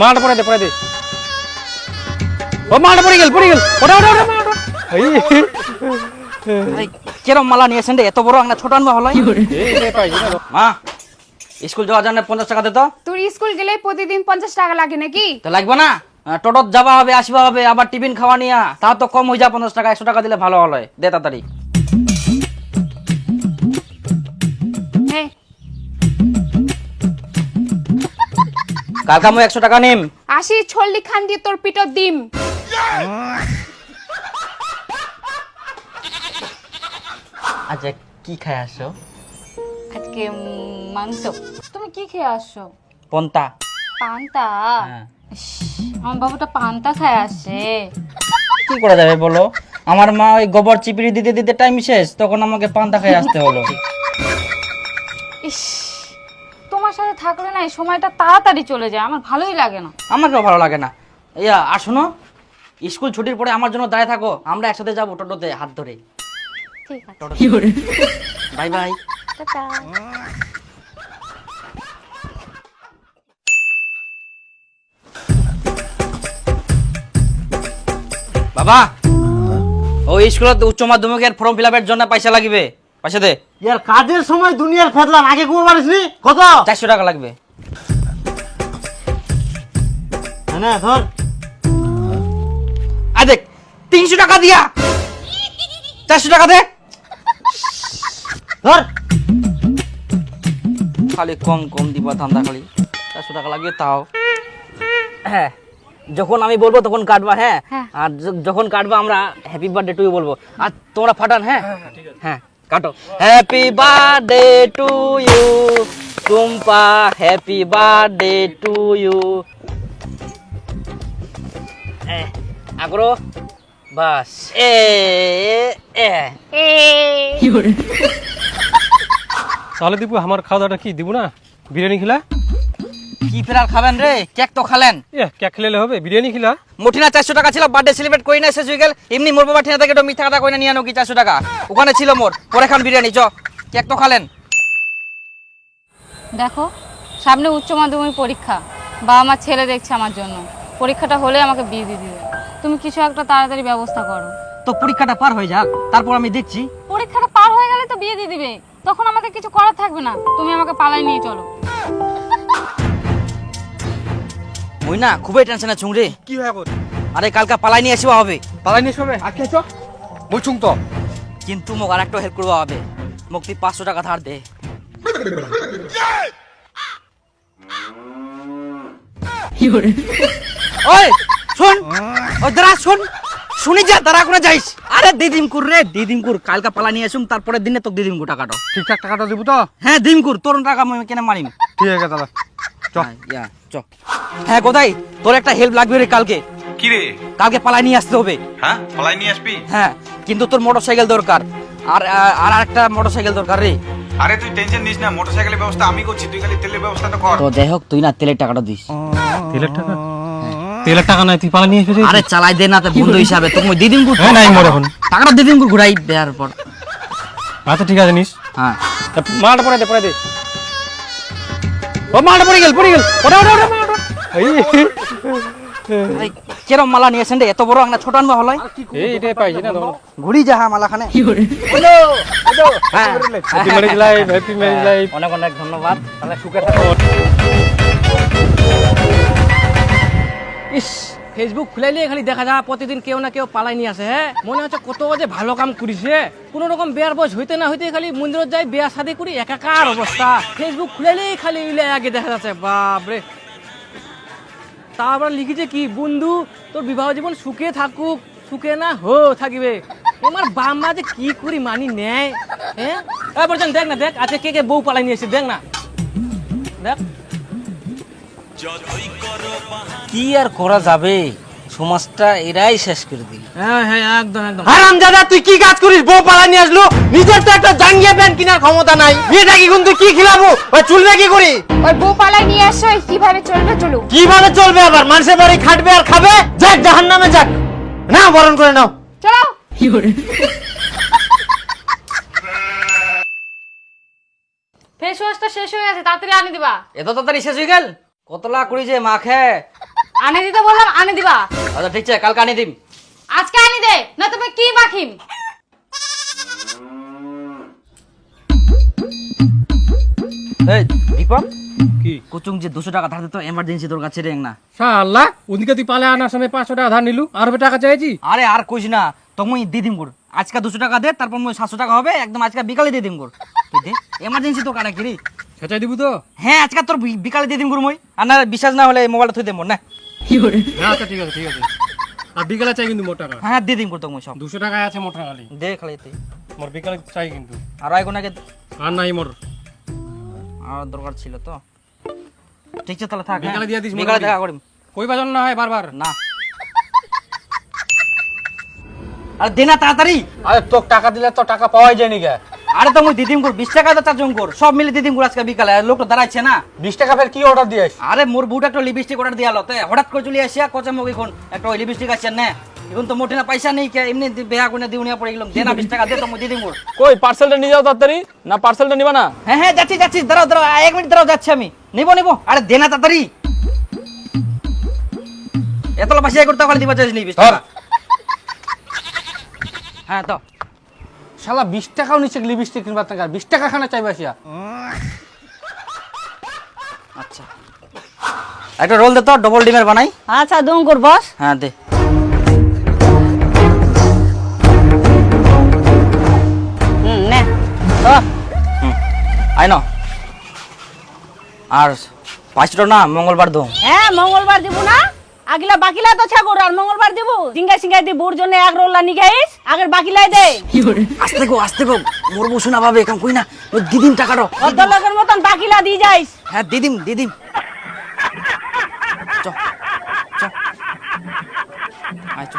মালটা পড়ে দে পড়ে দে। ও মালটা পড়ে গেল পড়ে গেল। ওটা ওটা ওটা কেরম মালা নিয়েছেন রে? এত বড় ছোট আনবা হলো মা স্কুল যাওয়ার জন্য পঞ্চাশ টাকা দে তো। তোর স্কুল গেলে প্রতিদিন পঞ্চাশ টাকা লাগে নাকি? তো লাগবে না। টোটোত যাওয়া হবে আসবা হবে আবার টিফিন খাওয়া নিয়া। তা তো কম হয়ে যা পঞ্চাশ টাকা একশো টাকা দিলে ভালো হলো। দে তাড়াতাড়ি। কালকে আমি একশো টাকা নিম। আসি ছল্লি খান দিয়ে তোর পিঠর দিম আচ্ছা কি খাই আসছো আজকে মাংস। তুমি কি খেয়ে আসছো পন্তা। পান্তা? হ্যাঁ। আমার বাবুটা পান্তা খায় আসে। কি করা যাবে বলো? আমার মা ওই গোবর চিপিড়ি দিতে দিতে টাইম শেষ তখন আমাকে পান্তা খেয়ে আসতে হলো। ইস তোমার সাথে থাকলে না এই সময়টা তাড়াতাড়ি চলে যায় আমার ভালোই লাগে না। আমাকেও ভালো লাগে না। ইয়া আর শোনো স্কুল ছুটির পরে আমার জন্য দাঁড়িয়ে থাকো আমরা একসাথে যাব টোটোতে হাত ধরে। ঠিক আছে। Bye bye. টাটা। বাবা ওই স্কুলত উচ্চ মাধ্যমিকের ফর্ম ফিল আপের জন্য পয়সা লাগবে। পয়সা দে। ইয়ার কাজের সময় দুনিয়ার ফেদলাম আগে ঘুমো পারিসনি কত? চারশো টাকা লাগবে। হ্যাঁ না ধর। আর দেখ তিনশো টাকা দিয়া। চারশো টাকা দে। ধর। খালি কম কম দিবা ধান্দা খালি। চারশো টাকা লাগবে তাও। হ্যাঁ যখন আমি বলব তখন কাটবা হ্যাঁ? হ্যাঁ। আর যখন কাটবা আমরা হ্যাপি বার্থডে টু বলব। আর তোমরা ফাটান হ্যাঁ? হ্যাঁ। কাটো। Happy birthday to you Tumpa happy birthday to you agro বাস। এ এ তাহলে দিব আমার খাওয়া দাওয়াটা কি দিব না? বিরিয়ানি খিলা? কি ফেরার খাবেন রে? কেক তো খালেন। কেক খেলে হবে বিরিয়ানি খিলা। মুঠিনা চারশো টাকা ছিল বার্থডে সেলিব্রেট করি না শেষ হয়ে গেল। এমনি মোর বাবা ঠিনা থেকে একটু মিথ্যা কথা কই না নিয়ে আনো কি চারশো টাকা? ওখানে ছিল মোর পরে খান বিরিয়ানি চ। কেক তো খালেন। দেখো সামনে উচ্চ মাধ্যমিক পরীক্ষা। বাবা মা ছেলে দেখছে আমার জন্য। পরীক্ষাটা হলে আমাকে বিয়ে দিয়ে দিবে। তুমি কিছু একটা তাড়াতাড়ি ব্যবস্থা করো। তো পরীক্ষাটা পার হয়ে যাক তারপর আমি দেখছি। পরীক্ষাটা পার হয়ে গেলে তো বিয়ে দিয়ে দিবে। তখন আমাদের কিছু করার থাকবে না। তুমি আমাকে পালাই নিয়ে চলো। ওই না খুবই টেনশনে ছুং রে। কি হয় কর আরে কালকা পালাই নিয়ে আসবা হবে। পালাই নিয়ে সবে আজকে চ মই ছুং তো। কিন্তু মোক আর একটা হেল্প করবা হবে। মোক তুই পাঁচশো টাকা ধার দে। ওই শুন। ওই দাঁড়া শুন। শুনি যা দাঁড়া করে যাইস। আরে দিদিম কুর রে দিদিম কুর কালকা পালা নিয়ে আসুম তারপরে দিনে তোকে দিদিম কুর টাকাটা। ঠিকঠাক টাকাটা দিব তো? হ্যাঁ দিম কুর তোর টাকা আমি কেন মারিম? ঠিক আছে দাদা। চ। হ্যাঁ, ইয়া, চ। হ্যাঁ কোথায় তোর একটা হেল্প লাগবে রে কালকে। কি রে? কালকে পালাই নিয়ে আসতে হবে। হ্যাঁ ফলাই নিয়ে আসবি? হ্যাঁ কিন্তু তোর মোটরসাইকেল দরকার। আর আর একটা মোটরসাইকেল দরকার রে। আরে তুই টেনশন নিস না মোটরসাইকেলের ব্যবস্থা আমি করছি তুই খালি তেলের ব্যবস্থাটা কর। তো যাই হোক তুই না তেলের টাকাটা দিস। তেলের টাকা? তেলের টাকা নাই তুই পালাই নিয়ে এসে আরে চালাই দে না তো বন্ধু হিসাবে। তোকে দিদিম কুর হ্যাঁ নাই মোর এখন। টাকাটা দিদিম কুর ঘুরাই দেওয়ার পর। আচ্ছা ঠিক আছে নিস। হ্যাঁ। তা মালটা পড়ে দে পড়ে দে। ও মালটা পড়ে গেল পড়ে গেল। ওটা ওটা ওটা কেরম মালা নিয়েছেন রে? এত বড় আংনা ছোট আনবা হলাই এই এটা পাইছি না ঘুরি যাহা হ্যাঁ মালাখানে হ্যাঁ happy marriage life happy marriage life অনেক অনেক ধন্যবাদ। তাহলে সুখে থাকো। ইস ফেসবুক খুলাইলে খালি দেখা যায় প্রতিদিন কেউ না কেউ পালাই নিয়ে আসে হ্যাঁ? মনে হচ্ছে কত যে ভালো কাম করিছে কোন রকম বিয়ার বয়স হইতে না হইতে খালি মন্দিরত যাই বিয়া শাদি করি, একাকার অবস্থা। ফেসবুক খুলাইলেই খালি আগে দেখা যাচ্ছে, বাপরে। তারপর লিখিছে কি, বন্ধু, তোর বিবাহ জীবন সুখে থাকুক, সুখে না হো থাকিবে। আমার বাম্মা যে কি করি মানি নেয় হ্যাঁ? দেখ না, দেখ, আজকে কে কে বউ পালাই নিয়ে এসে দেখ না। দেখ। কি আর করা যাবে? সমাজটা এরাই শেষ করে দিল। হ্যাঁ হ্যাঁ একদম একদম। হারাম দাদা তুই কি কাজ করিস? বউ পালা নিয়ে আসলো। নিজের তো একটা জাঙ্গিয়া প্যান্ট কেনার ক্ষমতা নাই। মেয়েটা কি কিন্তু কি খিলাবো? ওই চুলবে কি করি? ওই বউ পালাই নিয়ে আসো কীভাবে চলবে চলুক। কীভাবে চলবে আবার? মানুষের বাড়ি খাটবে আর খাবে? যাক জাহান নামে যাক। না বরণ করে নাও। চলো। ফেস ওয়াশটা শেষ হয়ে গেছে তাড়াতাড়ি আনি দিবা। এত তাড়াতাড়ি শেষ হয়ে গেল? কতলা কুড়ি যে মাখে আনে দিতে বললাম আনে দিবা। আচ্ছা ঠিক আছে কালকে আনি দিম। আজকে আনি দে না তুমি কি মাখিম? এই দীপক? কি? কুচুং যে দুশো টাকা ধার দিত এমার্জেন্সি তোর কাছে রেং না। শালা ওদিকে তুই পালে আনার সময় পাঁচশো টাকা ধার নিলু আর টাকা চাইছি? আরে আর কইস না তুমি দিয়ে দিম গুড়। আজকে দুশো টাকা দে তারপর মই সাতশো টাকা হবে একদম আজকে বিকালে দিয়ে দিম গুড়। তুই দে এমার্জেন্সি তো কাটা কিরি সেটাই দিব তো? হ্যাঁ আজকে তোর বিকালে দিয়ে দিম গুড় মই আর না বিশ্বাস না হলে মোবাইলটা থুই দেবো না? হ্যাঁ আচ্ছা ঠিক আছে ঠিক আছে। আর বিকালে চাই কিন্তু মোট টাকা হ্যাঁ দিয়ে মই সব। দুশো টাকায় আছে মোট খালি। দে খালি তুই মোর বিকালে চাই কিন্তু। আর আগে নাকি আর নাই মোর। আর দরকার ছিল তো। ঠিক আছে তাহলে থাক হ্যাঁ। বিকালে দিয়ে দিস বিকালে। দেখা করিম। কই বাজন না হয় বারবার? না। আরে দে না তাড়াতাড়ি। আরে তোকে টাকা দিলে তো টাকা পাওয়াই যায়নি কে আরে তো মই দিদিম কর বিশ টাকা তো চার্জন কর সব মিলে দিদিম কর আজকে বিকালে লোক দাঁড়াচ্ছে না। বিশ টাকা ফের কি অর্ডার দিয়েছ আরে মোর বুট একটা লিপস্টিক অর্ডার দিয়া লতে হঠাৎ করে চলে আসিয়া কচা মুখ এখন একটা ওই লিপস্টিক আছে না। এখন তো মোটে না পয়সা নেই কে এমনি বেয়া করে দিউনিয়া পড়ে গেলাম দে না বিশ টাকা দে তো মই দিদিম কই পার্সেলটা নিয়ে যাও তাড়াতাড়ি না পার্সেলটা নিবা না? হ্যাঁ হ্যাঁ যাচ্ছি যাচ্ছি দাঁড়াও দাঁড়াও এক মিনিট দাঁড়াও যাচ্ছি আমি। নিবো নিবো আরে দেনা তাড়াতাড়ি। এতলা পয়সা করতে পারলে দিবা বিশ টাকা। হ্যাঁ তো। শালা বিশ টাকাও নিচে লিপস্টিক কিনবার টাকা বিশ টাকা খানা চাইবে আসিয়া। আচ্ছা। একটা রোল দে তো ডবল ডিমের বানাই। আচ্ছা দুম কর বস। হ্যাঁ দে। হুম নে। তো আই ন আর পাঁচটা না মঙ্গলবার দো হ্যাঁ মঙ্গলবার দিব না। আগিলা বাকিলা তো ছাগর আর মঙ্গলবার দিব? সিঙ্গা সিঙ্গা দি বুর জন্য এক রোল্লা নিগাইস আগের বাকিলাই দে। আসতে গো আসতে গো মোর বসু না ভাবে এখন কই না। ওই দিদিম টাকাটা অর্ধ লোকের মতন বাকিলা দিয়ে যাইস। হ্যাঁ দিদিম দিদিম। চ চ। আয় চ।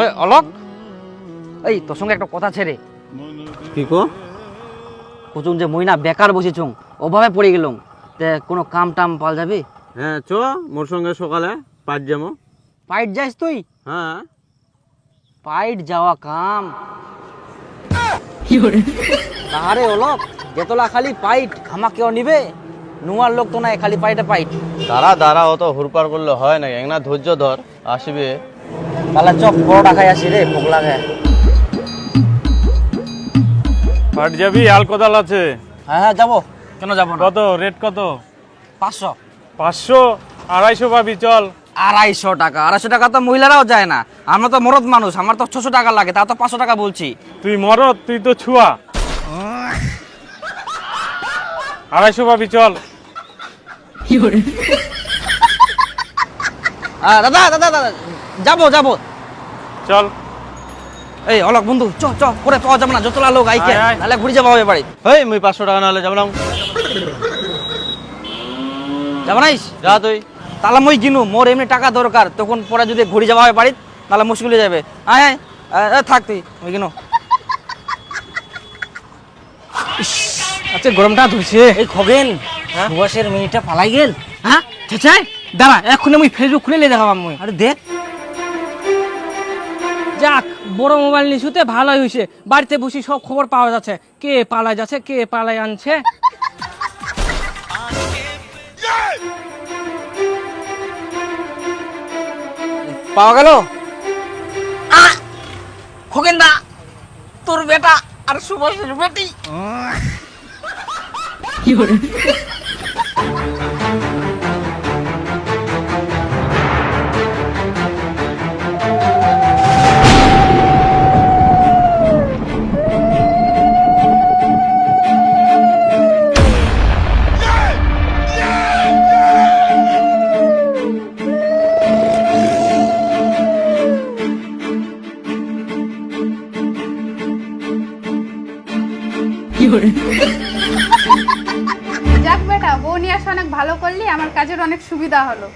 ওই অলক। এই তোর সঙ্গে একটা কথা ছেড়ে। কি কো? কুচুং যে মই না বেকার বসেছুং অভাবে পড়ে গেলুম তে কোনো কাম টাম পাল যাবি? হ্যাঁ চ মোর সঙ্গে সকালে পাঁচ যাব। পাইট যাইস তুই? হ্যাঁ। পাইট যাওয়া কাম। তাহারে অলক যেতলা খালি পাইট আমা কেউ নিবে? নুয়ার লোক তো নাই খালি পাইটে পাইট। দাঁড়া দাঁড়া অত হুরপার করলে হয় না একনা ধৈর্য ধর আসবে। তাহলে চপ পরোটা খাই আসি রে ভোগ লাগে পাট যাবি আল কোদাল আছে। হ্যাঁ হ্যাঁ যাব। কেন যাব না? কত? রেট কত? পাঁচশো। পাঁচশো? আড়াইশো পাবি চল। আড়াইশো টাকা। আড়াইশো টাকা তো মহিলারাও যায় না। আমরা তো মরদ মানুষ আমার তো ছশো টাকা লাগে তা তো পাঁচশো টাকা বলছি। তুই মরদ তুই তো ছুয়া। আড়াইশো পাবি চল। দাদা দাদা দাদা যাব যাব। চল। এই অলক বন্ধু চ চ করে পাওয়া যাবে না যতলা লোক আইকে। তাহলে ঘুরে যাব হবে বাড়ি হেই মুই পাঁচশো টাকা নাহলে যাব না। যাব নাইস যা তুই। তাহলে মই কিনু মোর এমনি টাকা দরকার তখন পরে যদি ঘুরে যাওয়া হয় বাড়ি তাহলে মুশকিল হয়ে যাবে। আয় আয় থাক তুই মই কিনু আচ্ছা গরমটা ধরছে এই খগেন সুভাষের মিনিটটা পালাই গেল। হ্যাঁ? চেচাই দাঁড়া এখন আমি ফেসবুক খুলে নিয়ে দেখাবাম মুই। আরে দেখ। যাক বড় মোবাইল নিছুতে ভালোই হয়েছে বাড়িতে বসে সব খবর পাওয়া যাচ্ছে। কে পালাই যাচ্ছে কে পালাই আনছে? পাওয়া গেল? খগেন দা তোর বেটা আর সুভাষের বেটি। যাক বেটা বউ নিয়ে আসা অনেক ভালো করলি আমার কাজের অনেক সুবিধা হলো।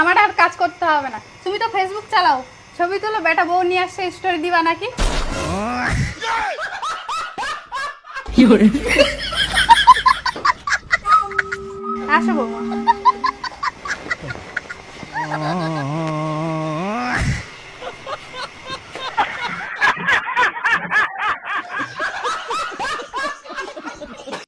আমার আর কাজ করতে হবে না। তুমি তো ফেসবুক চালাও। ছবি তুলো বেটা বউ নিয়ে আসছে স্টোরি দিবা নাকি? আসো বৌমা।